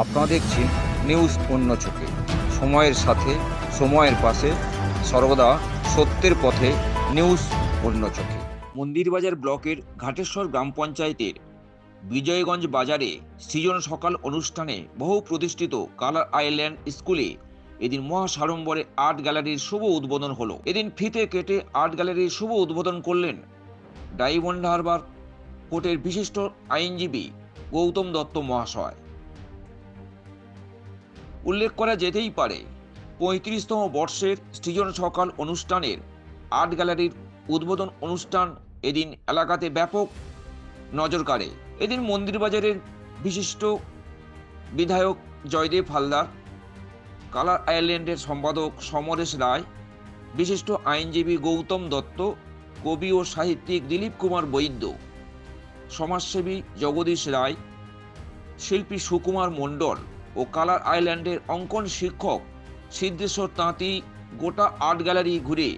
আপনারা দেখছেন নিউজ অন্য চোখে। সময়ের সাথে, সময়ের পাশে, সর্বদা সত্যের পথে নিউজ অন্য চোখে। মন্দিরবাজার ব্লকের ঘাটেশ্বর গ্রাম পঞ্চায়েতের বিজয়গঞ্জ বাজারে সৃজন সকাল অনুষ্ঠানে বহু প্রতিষ্ঠিত কালার আইল্যান্ড স্কুলে এদিন মহাসাড়ম্বরে আর্ট গ্যালারির শুভ উদ্বোধন হলো। এদিন ফিতে কেটে আর্ট গ্যালারির শুভ উদ্বোধন করলেন ডায়মন্ড হারবার কোর্টের বিশিষ্ট আইনজীবী গৌতম দত্ত মহাশয়। উল্লেখ করা যেতেই পারে। পঁয়ত্রিশতম বর্ষের সৃজন সকাল অনুষ্ঠানের আর্ট গ্যালারির উদ্বোধন অনুষ্ঠান এদিন এলাকাতে ব্যাপক নজর কাড়ে। এদিন মন্দিরবাজারের বিশিষ্ট বিধায়ক জয়দেব হালদার, কালার আয়ারল্যান্ডের সম্পাদক সমরেশ রায়, বিশিষ্ট আইনজীবী গৌতম দত্ত, কবি ও সাহিত্যিক দিলীপ কুমার বৈদ্য, সমাজসেবী জগদীশ রায়, শিল্পী সুকুমার মণ্ডল ও কালার আইল্যান্ডের অঙ্কন শিক্ষক সিদ্ধেশ্বর তাঁতি গোটা আর্ট গ্যালারি ঘুরে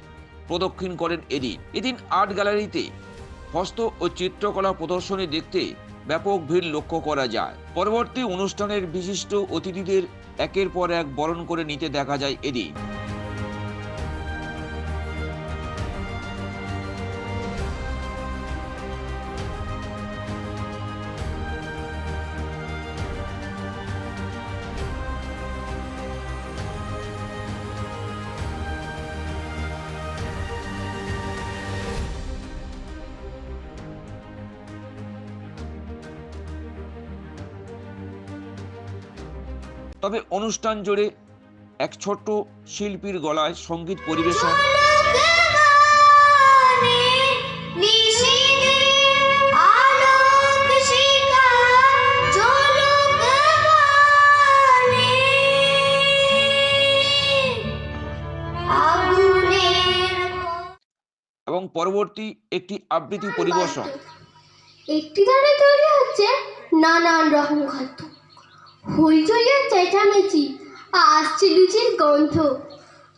প্রদক্ষিণ করেন এদিন। এদিন আর্ট গ্যালারিতে হস্ত ও চিত্রকলা প্রদর্শনী দেখতে ব্যাপক ভিড় লক্ষ্য করা যায়। পরবর্তী অনুষ্ঠানের বিশিষ্ট অতিথিদের একের পর এক বরণ করে নিতে দেখা যায় এদিন। তবে অনুষ্ঠান জুড়ে এক ছোট্ট শিল্পীর গলায় সংগীত পরিবেশন। এবং পরবর্তী একটি আবৃত্তি পরিবেশন। একটি ধারে তৈরি হচ্ছে নানান রকম খাদ্য। হইচই আর চেঁচামেচি, আসছে লুচির গন্ধ।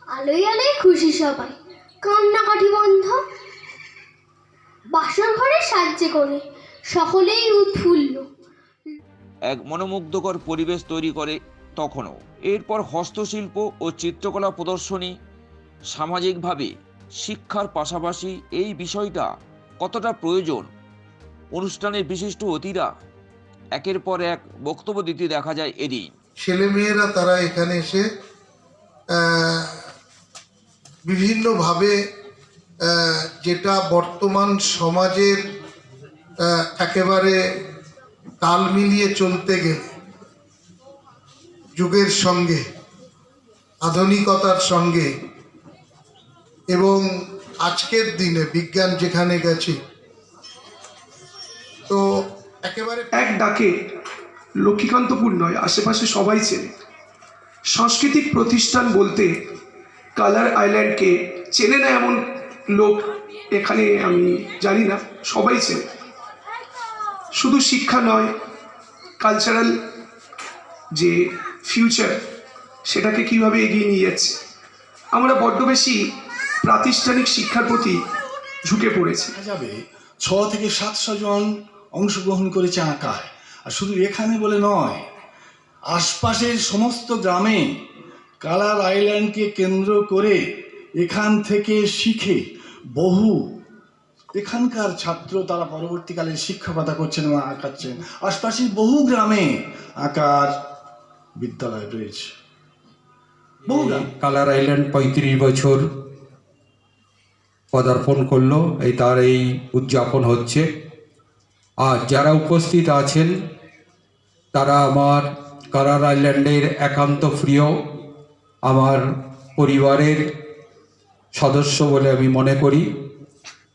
আলোয় আলোয় খুশি সবাই কান্নাকাঠি বন্ধ। বাসর ঘরে সাজছে করে, সকলেই উৎফুল্ল। এক মনোমুগ্ধকর পরিবেশ তৈরি করে তখনও। এরপর হস্তশিল্প ও চিত্রকলা প্রদর্শনী সামাজিকভাবে শিক্ষার পাশাপাশি এই বিষয়টা কতটা প্রয়োজন? অনুষ্ঠানের বিশিষ্ট অতিরা একের পর এক বক্তব্য দিতে দেখা যায় এদিন। ছেলেমেয়েরা তারা এখানে এসে বিভিন্নভাবে যেটা বর্তমান সমাজের একেবারে তাল মিলিয়ে চলতে গেলে, যুগের সঙ্গে, আধুনিকতার সঙ্গে, এবং আজকের দিনে বিজ্ঞান যেখানে গেছে ডাকে। লক্ষ্মীকান্তপুর নয়, আশেপাশে সবাই চেনে। সাংস্কৃতিক প্রতিষ্ঠান বলতে কালার আইল্যান্ডকে চেনে না এমন লোক এখানে আমি জানি না, সবাই চেনে। শুধু শিক্ষা নয় কালচারাল যে ফিউচার সেটাকে কীভাবে এগিয়ে নিয়ে যাচ্ছে। আমরা বড্ড বেশি প্রাতিষ্ঠানিক শিক্ষার প্রতি ঝুঁকে পড়েছি। যাবে, ছ থেকে সাতশো জন অংশগ্রহণ করেছে আঁকায় আর শুধু এখানে বলে নয় আশপাশের সমস্ত গ্রামে কালার আইল্যান্ডকে কেন্দ্র করে এখান থেকে শিখে বহু এখানকার ছাত্র তারা পরবর্তীকালে শিক্ষকতা করছেন এবং আঁকাচ্ছেন আশপাশের বহু গ্রামে আঁকার বিদ্যালয় রয়েছে। বহু গ্রাম। কালার আইল্যান্ড পঁয়ত্রিশ বছর পদার্পণ করল। এই তার এই উদযাপন হচ্ছে। আর যারা উপস্থিত আছেন, তারা আমার কালার আইল্যান্ডের একান্ত প্রিয়, আমার পরিবারের সদস্য বলে আমি মনে করি,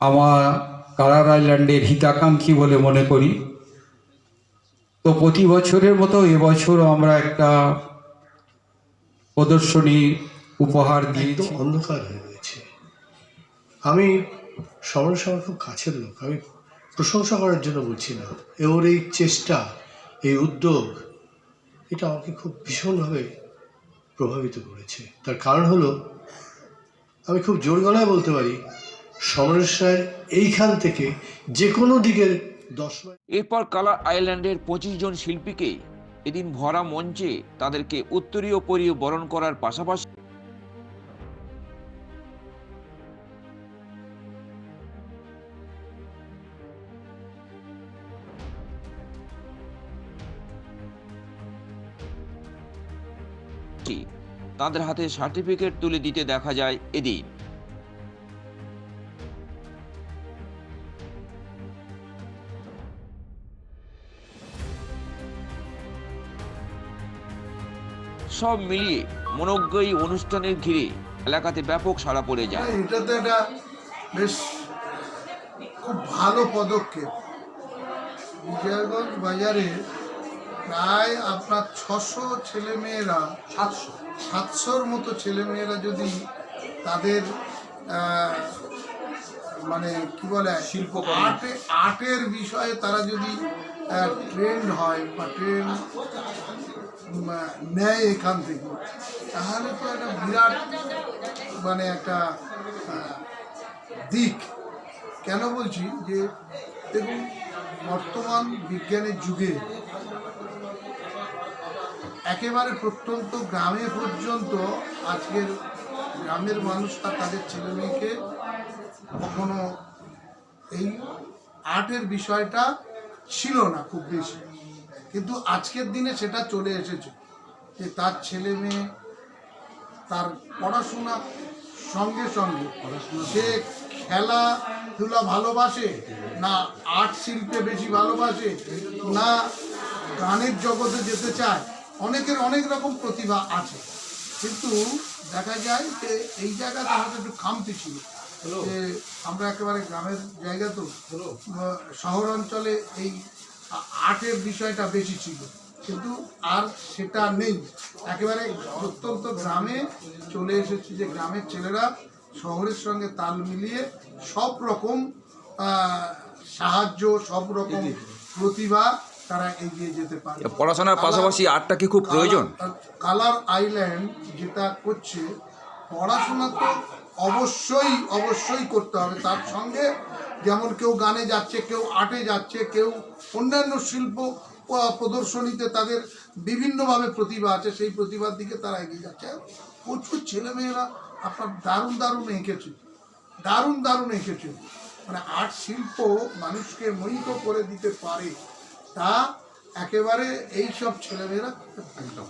আমার কালার আইল্যান্ডের হিতাকাঙ্ক্ষী বলে মনে করি। তো প্রতি বছরের মতো এবছরও আমরা একটা প্রদর্শনী উপহার দিয়েছি। অন্ধকার হয়ে গেছে আমি আমার খুব কাছের লোক। আমি প্রশংসা করার জন্য বলছি না। ওর এই চেষ্টা, এই উদ্যোগ, এটা আমাকে খুব ভীষণভাবে প্রভাবিত করেছে। তার কারণ হলো, আমি খুব জোর গলায় বলতে পারি সমরেশ্বর এইখান থেকে যে কোনো দিকের দশ এরপর কালার আইল্যান্ডের পঁচিশ জন শিল্পীকে এদিন ভরা মঞ্চে তাদেরকে উত্তরীয় পরীয় বরণ করার পাশাপাশি তাদের হাতে সার্টিফিকেট তুলে দিতে দেখা যায় এদিন। সব মিলিয়ে মনোজ্ঞ এই অনুষ্ঠানের ঘিরে এলাকাতে ব্যাপক সাড়া পড়ে যায়। এটা তো একটা বেশ খুব ভালো পদক্ষেপ। বিজয়গঞ্জ বাজারে প্রায় আপনার ছশো ছেলেমেয়েরা সাতশো সাতশোর মতো ছেলেমেয়েরা যদি তাদের মানে কি বলে শিল্প আর্টে আর্টের বিষয়ে তারা যদি ট্রেন্ড হয় বা ট্রেন নেয় এখান থেকে তাহলে তো একটা বিরাট মানে একটা দিক। কেন বলছি যে দেখুন বর্তমান বিজ্ঞানের যুগে একেবারে প্রত্যন্ত গ্রামে পর্যন্ত আজকের গ্রামের মানুষরা তাদের ছেলে মেয়েকে কখনো এই আর্টের বিষয়টা ছিল না খুব বেশি। কিন্তু আজকের দিনে সেটা চলে এসেছে যে তার ছেলে মেয়ে তার পড়াশোনা সঙ্গে সঙ্গে সে খেলাধুলা ভালোবাসে না আর্ট শিল্পে বেশি ভালোবাসে না গানের জগতে যেতে চায় অনেকের অনেক রকম প্রতিভা আছে। কিন্তু দেখা যায় যে এই জায়গাটা হয়তো একটু খামতি ছিল। যে আমরা একেবারে গ্রামের জায়গা তো। শহর অঞ্চলে এই আর্টের বিষয়টা বেশি ছিল। কিন্তু আর সেটা নেই। একেবারে অত্যন্ত গ্রামে চলে এসেছি যে গ্রামের ছেলেরা শহরের সঙ্গে তাল মিলিয়ে সব রকম সাহায্য সব রকম প্রতিভা তারা এগিয়ে যেতে পারে। পড়াশোনার পাশাপাশি আর্টটা কি খুব প্রয়োজন? কালার আইল্যান্ড যেটা করছে পড়াশোনা তো অবশ্যই অবশ্যই করতে হবে। তার সঙ্গে যেমন কেউ গানে যাচ্ছে কেউ আর্টে যাচ্ছে কেউ অন্যান্য শিল্প প্রদর্শনীতে তাদের বিভিন্নভাবে প্রতিভা আছে। সেই প্রতিভার দিকে তারা এগিয়ে যাচ্ছে। প্রচুর ছেলেমেয়েরা আপনার দারুণ দারুণ এঁকেছে। দারুণ দারুণ এঁকেছে। মানে আর্ট শিল্প মানুষকে মোহিত করে দিতে পারে। তা একেবারে এই সব ছেলেমেয়েরা একদম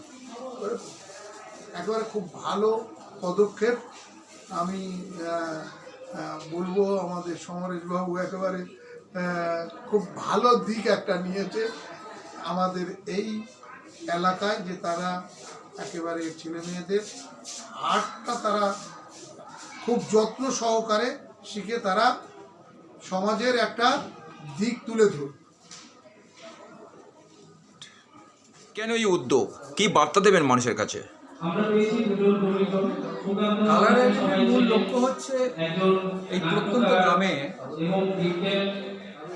একেবারে খুব ভালো পদক্ষেপ। আমি বলব আমাদের সমরেশবাবু একেবারে খুব ভালো দিক একটা নিয়েছে। আমাদের এই এলাকায় যে তারা একেবারে ছেলে মেয়েদের আর্টটা তারা খুব যত্ন সহকারে শিখে তারা সমাজের একটা দিক তুলে ধরবে। কেন এই উদ্যোগ? কি বার্তা দেবেন মানুষের কাছে? কালারের মূল লক্ষ্য হচ্ছে এই প্রত্যন্ত গ্রামে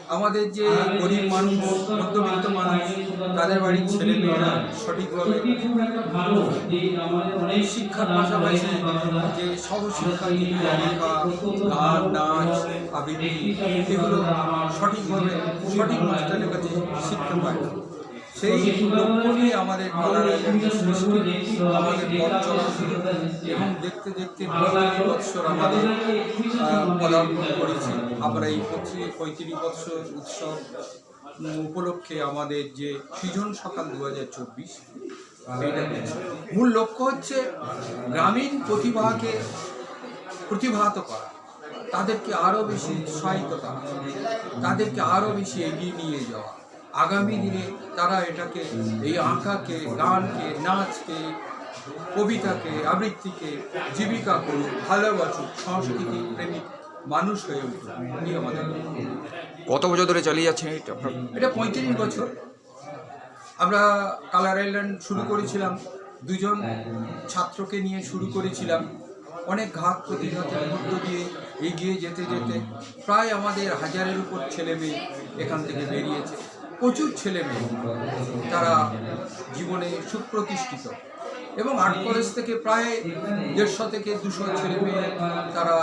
আমাদের যে গরিব মানুষ মধ্যবিত্ত মানুষ তাদের বাড়ির ছেলে মেয়েরা সঠিকভাবে শিক্ষার পাশাপাশি যে সহশিক্ষা আঁকা গান নাচ আবৃত্তি এগুলো সঠিকভাবে সঠিক মাস্টারের কাছে শিখতে পায়। না সেই লক্ষ্য নিয়ে আমাদের সৃষ্টি আমাদের পথ চলা শুরু এবং দেখতে দেখতে পঁয়ত্রিশ বৎসর আমাদের পদার্পণ করেছি। আমরা এই পঁচিশ পঁয়ত্রিশ বৎসর উৎসব উপলক্ষে আমাদের যে সৃজন সকাল দু হাজার চব্বিশ মূল লক্ষ্য হচ্ছে গ্রামীণ প্রতিভাকে প্রতিভাত করা। তাদেরকে আরও বেশি উৎসাহিত করা। তাদেরকে আরও বেশি এগিয়ে নিয়ে যাওয়া। আগামী দিনে তারা এটাকে এই আঁকাকে গানকে নাচকে কবিতাকে আবৃত্তিকে জীবিকা করুক ভালোবাসুক সংস্কৃতি প্রেমিক মানুষ হয়ে উঠুক। আমাদের কত বছর ধরে চালিয়ে যাচ্ছেন এটা? এটা পঁয়ত্রিশ বছর। আমরা কালার আইল্যান্ড শুরু করেছিলাম। দুজন ছাত্রকে নিয়ে শুরু করেছিলাম। অনেক ঘাত প্রতিঘাতের মধ্য দিয়ে এগিয়ে যেতে যেতে প্রায় আমাদের হাজারের উপর ছেলে মেয়ে এখান থেকে বেরিয়েছে। প্রচুর ছেলে মেয়ে তারা জীবনে সুপ্রতিষ্ঠিত। এবং আর্ট কলেজ থেকে প্রায় দেড়শো থেকে দুশো ছেলে মেয়ে তারা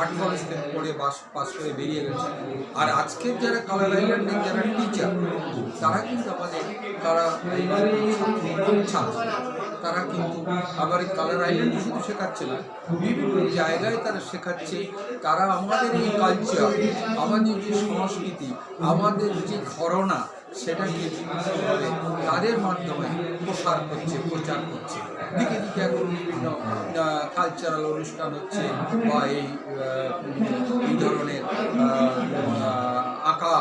আর্ট কলেজ থেকে পড়ে বাস পাস করে বেরিয়ে গেছে। আর আজকের যারা কালার আইল্যান্ডের যারা টিচার তারা কিন্তু আমাদের, তারা ছাত্র। তারা কিন্তু আবার এই কালার আইল্যান্ড শুধু শেখাচ্ছে না, বিভিন্ন জায়গায় তারা শেখাচ্ছে। তারা আমাদের এই কালচার আমাদের যে সংস্কৃতি, আমাদের যে ঘরনা সেটাকে তাদের মাধ্যমে প্রসার করছে, প্রচার করছে। দিকে দিকে এখন বিভিন্ন কালচারাল অনুষ্ঠান হচ্ছে বা এই এই ধরনের আঁকা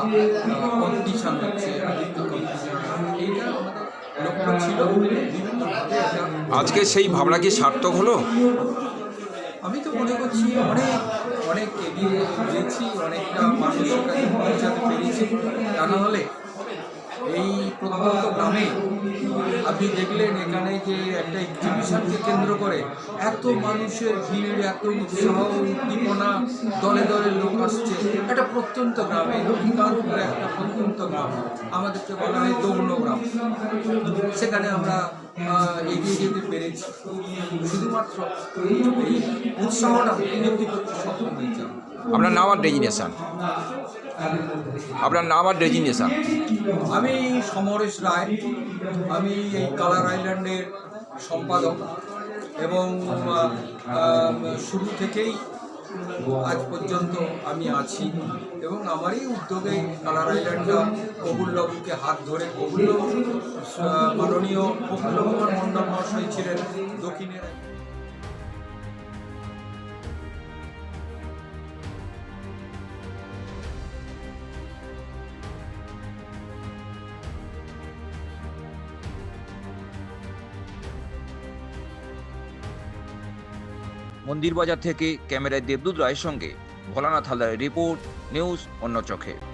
কম্পিটিশান হচ্ছে আবৃত্তি কম্পিটিশান এইটা আমাদের লক্ষ্য ছিল। আজকে সেই ভাবনা কি সার্থক হলো? আমি তো মনে করছি অনেক অনেক এগিয়ে গেছি অনেকটা মানুষের কাছে পৌঁছাতে পেরেছি। তা না হলে এই প্রত্যন্ত গ্রামে আপনি দেখলেন এখানে যে একটা এক্সিবিশনকে কেন্দ্র করে এত মানুষের ভিড়, এত উৎসাহ, উদ্দীপনা দলে দলে লোক আসছে। একটা প্রত্যন্ত গ্রামে, লক্ষ্মীকান্তপুর একটা প্রত্যন্ত গ্রাম। আমাদেরকে বলা হয় দৌড় গ্রাম। সেখানে আমরা এগিয়ে যেতে পেরেছি। শুধুমাত্র এই উৎসাহটা সক্ষম হয়েছে। আপনার নাম আর ডেজিনেশন? আপনার নাম আর ডেজিনেশন আমি সমরেশ রায়। আমি এই কালার আইল্যান্ডের সম্পাদক এবং শুরু থেকেই আজ পর্যন্ত আমি আছি এবং আমারই উদ্যোগে কালার আইল্যান্ডটা কবুল্লবুকে হাত ধরে কবুল্লবু আহ, মাননীয় প্রফুল্ল কুমার মণ্ডল মহাশয় ছিলেন দক্ষিণের এক- মন্দির বাজার থেকে ক্যামেরায় দেবদূত রায়ের সঙ্গে ভোলানাথ হালদারের রিপোর্ট নিউজ অন্য চোখে।